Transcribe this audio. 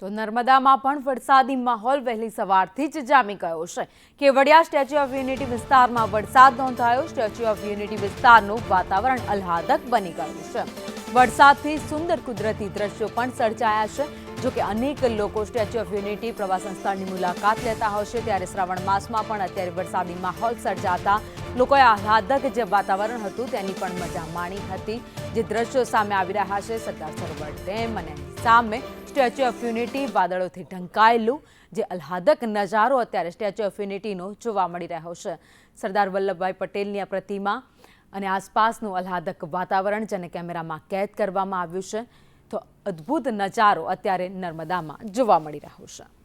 તો નર્મદામાં પણ વરસાદી માહોલ વહેલી સવારથી જ જામી ગયો છે. કેવડિયા સ્ટેચ્યુ ઓફ યુનિટી વિસ્તારમાં વરસાદ નોંધાયો. સ્ટેચ્યુ ઓફ યુનિટી વિસ્તારનું વાતાવરણ આહલાદક બની ગયું છે. વરસાદથી સુંદર કુદરતી દ્રશ્યો પણ સર્જાયા છે. જો કે અનેક લોકો સ્ટેચ્યુ ઓફ યુનિટી પ્રવાસન સ્થળની મુલાકાત લેતા હશે ત્યારે શ્રાવણ માસમાં પણ અત્યારે વરસાદી માહોલ સર્જાતા લોકોએ આહલાદક જે વાતાવરણ હતું તેની પણ મજા માણી હતી. જે દ્રશ્યો સામે આવી રહ્યા છે, સરદાર સરોવર ડેમ અને સામે સ્ટેચ્યુ ઓફ યુનિટી વાદળોથી ઢંકાયેલું જે આહલાદક નજારો અત્યારે સ્ટેચ્યુ ઓફ યુનિટીનો જોવા મળી રહ્યો છે. સરદાર વલ્લભભાઈ પટેલની આ પ્રતિમા અને આસપાસનું આહલાદક વાતાવરણ જેને કેમેરામાં કેદ કરવામાં આવ્યું છે. તો અદ્ભુત નજારો અત્યારે નર્મદામાં જોવા મળી રહ્યો છે.